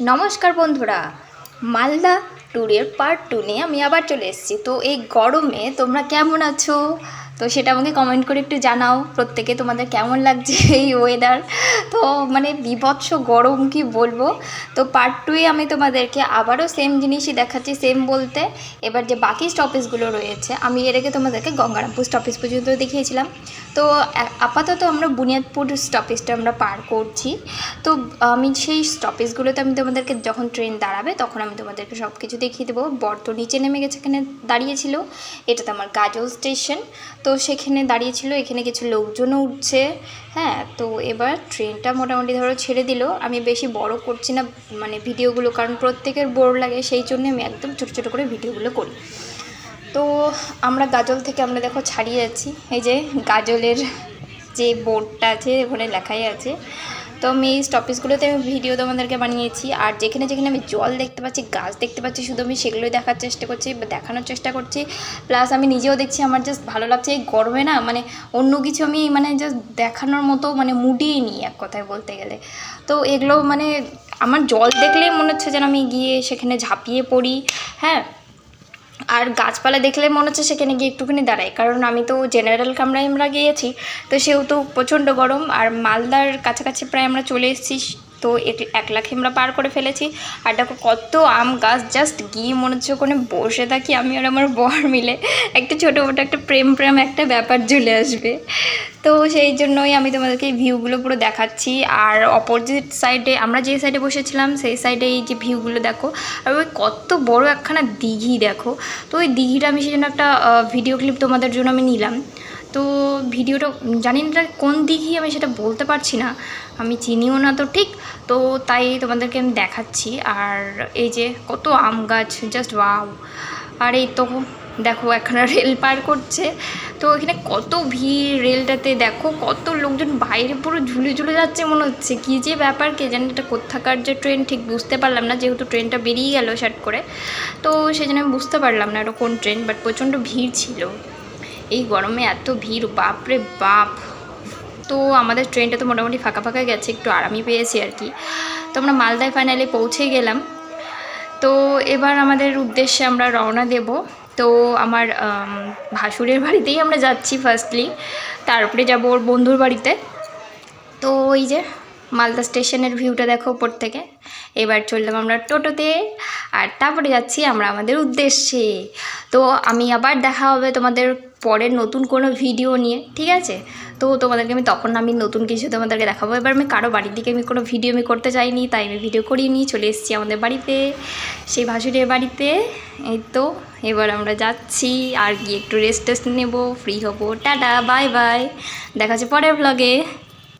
নমস্কার বন্ধুরা, মালদা ট্যুরের পার্ট টু নিয়ে আমি আবার চলে এসেছি। তো এই গরমে তোমরা কেমন আছো? তো সেটা আমাকে কমেন্ট করে একটু জানাও, প্রত্যেকে তোমাদের কেমন লাগছে এই ওয়েদার তো মানে বিভৎস গরম কি বলব? তো পার্ট টুয়ে আমি তোমাদেরকে আবারও সেম জিনিসই দেখাচ্ছি সেম বলতে। এবার যে বাকি স্টপেজগুলো রয়েছে, আমি এর আগে তোমাদেরকে গঙ্গারামপুর স্টপেজ পর্যন্ত দেখিয়েছিলাম। তো আপাতত আমরা বুনিয়াদপুর স্টপেজটা আমরা পার করছি। তো, আমি সেই স্টপেজগুলোতে আমি তোমাদেরকে যখন ট্রেন দাঁড়াবে, তখন আমি তোমাদেরকে সব কিছু দেখিয়ে দেবো। বর তো নিচে নেমে গেছে, এখানে দাঁড়িয়েছিল। এটা তো আমার গাজল স্টেশন তো, সেখানে দাঁড়িয়েছিল, এখানে কিছু লোকজনও উঠছে। হ্যাঁ তো এবার ট্রেনটা মোটামুটি ধরো ছেড়ে দিল। আমি বেশি বড় করছি না মানে ভিডিওগুলো কারণ প্রত্যেকের বোর লাগে, সেই জন্য আমি একদম ছোটো ছোটো করে ভিডিওগুলো করি। তো আমরা গাজল থেকে আমরা দেখো ছাড়িয়ে যাচ্ছি। এই যে গাজলের যে বোর্ডটা আছে, ওখানে লেখাই আছে। তো আমি এই স্টপেজগুলোতে আমি ভিডিও তোমাদেরকে বানিয়েছি। আর যেখানে যেখানে আমি জল দেখতে পাচ্ছি, গাছ দেখতে পাচ্ছি, শুধু আমি সেগুলোই দেখার চেষ্টা করছি, বা দেখানোর চেষ্টা করছি। প্লাস আমি নিজেও দেখছি, আমার জাস্ট ভালো লাগছে। এই গরমে না মানে অন্য কিছু আমি মানে জাস্ট দেখানোর মতো মানে মুডিই নিই এক কথায় বলতে গেলে। তো এগুলো মানে আমার জল দেখলেই মনে হচ্ছে যেন আমি গিয়ে সেখানে ঝাঁপিয়ে পড়ি। হ্যাঁ আর গাছপালা দেখলে মনে হচ্ছে সেখানে গিয়ে একটুখানি দাঁড়াই কারণ আমি তো জেনারেল কামরায় আমরা গিয়েছি, তো সেহেতু প্রচণ্ড গরম। আর মালদার কাছাকাছি প্রায় আমরা চলে এসেছি, তো এক- লাখ আমরা পার করে ফেলেছি। আর দেখো কত আম গাছ জাস্ট গিয়ে মনে হচ্ছে ওখানে বসে থাকি আমি আর আমার বর মিলে। একটা ছোটো মোটো একটা প্রেম প্রেম একটা ব্যাপার চলে আসবে। তো সেই জন্যই আমি তোমাদেরকে ভিউগুলো পুরো দেখাচ্ছি। আর অপোজিট সাইডে আমরা যে সাইডে বসেছিলাম, সেই সাইডে এই যে ভিউগুলো দেখো, আর ওই কত বড় একখানা দিঘি দেখো। তো ওই দিঘিটা আমি সেই জন্য একটা ভিডিও ক্লিপ তোমাদের জন্য আমি নিলাম। তো ভিডিওটা জানি না কোন দিঘি আমি সেটা বলতে পারছি না, আমি চিনিও না তো ঠিক। তো তাই তোমাদেরকে আমি দেখাচ্ছি। আর এই যে কত আম গাছ জাস্ট ওয়াও আর এই তো দেখো, একখানা রেল পার করছে। তো এখানে কত ভিড় রেলটাতে, দেখো, কত লোকজন বাইরে পুরো ঝুলে ঝুলে যাচ্ছে মনে হচ্ছে। কী যে ব্যাপার, কে জানি এটা কোথাকার যে ট্রেন, ঠিক বুঝতে পারলাম না, যেহেতু ট্রেনটা বেরিয়ে গেল শার্ট করে। তো সেই জন্য আমি বুঝতে পারলাম না এটা কোন ট্রেন বাট প্রচণ্ড ভিড় ছিল। এই গরমে এত ভিড়, বাপরে বাপ। তো আমাদের ট্রেনটা তো মোটামুটি ফাঁকা ফাঁকা গেছে, একটু আরামই পেয়েছি আর কি। তো আমরা মালদায় ফাইনালি পৌঁছে গেলাম। তো এবার আমাদের উদ্দেশ্যে আমরা রওনা দেব। তো আমার ভাসুরের বাড়িতেই আমরা যাচ্ছি ফার্স্টলি তারপরে যাব ওর বন্ধুর বাড়িতে। তো ওই যে মালদা স্টেশনের ভিউটা দেখো উপর থেকে। এবার চললাম আমরা টোটোতে আর তারপরে যাচ্ছি আমরা আমাদের উদ্দেশ্যে। তো আমি আবার দেখা হবে তোমাদের পরের নতুন কোনো ভিডিও নিয়ে, ঠিক আছে? তো তোমাদেরকে আমি তখন আমি নতুন কিছু তোমাদেরকে দেখাবো। এবার আমি কারও বাড়ির দিকে আমি কোনো ভিডিও আমি করতে চাইনি তাই আমি ভিডিও করিনি, চলে এসেছি আমাদের বাড়িতে, সেই ভাসুরের বাড়িতে। এই তো, এবার আমরা যাচ্ছি আর গিয়ে একটু রেস্ট টেস্ট নেব ফ্রি হব। টাটা বাই বাই দেখা হচ্ছে পরের ব্লগে